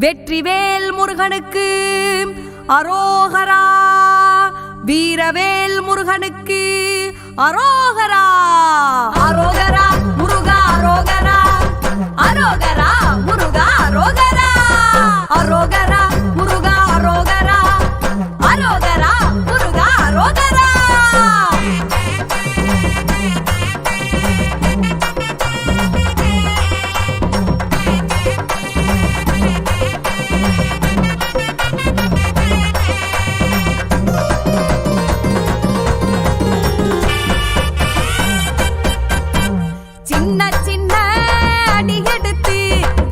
வெற்றிவேல் முருகனுக்கு. அரோகரா வீரவேல் முருகனுக்கு. அரோகரா அரோகரா முருகா அரோகரா அரோகரா.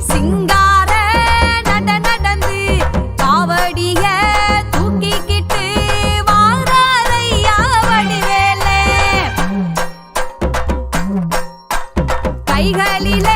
சிங்கார நட நடந்து காவடிய தூக்கிக்கிட்டு வாரையா வடிவேல. கைகளிலே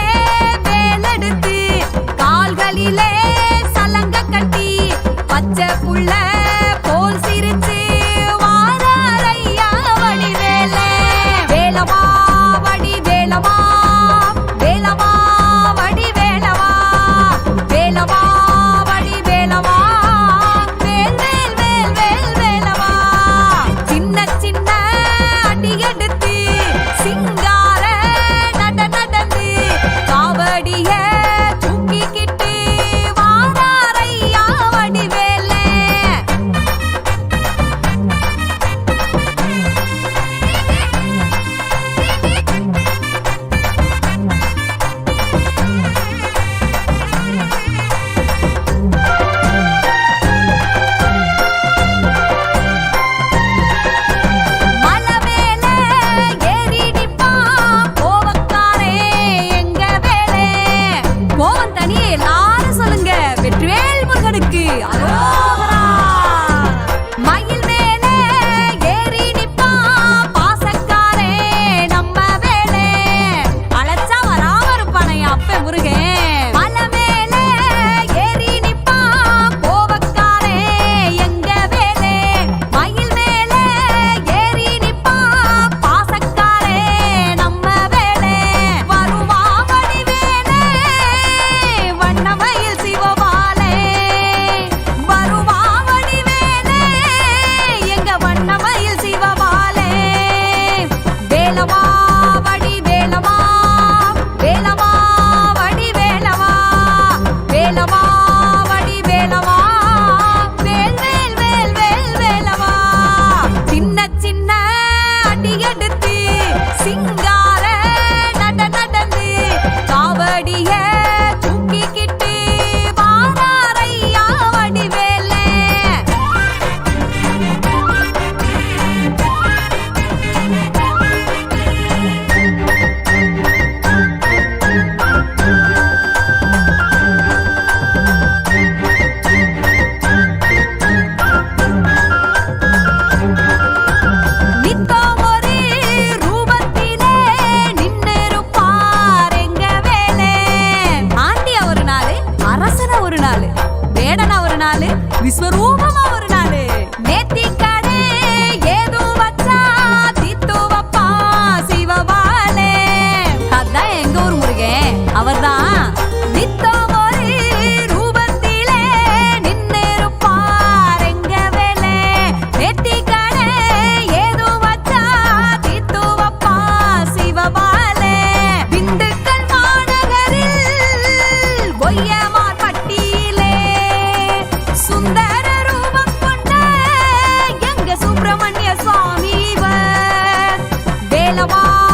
Вісверова! வேலவா?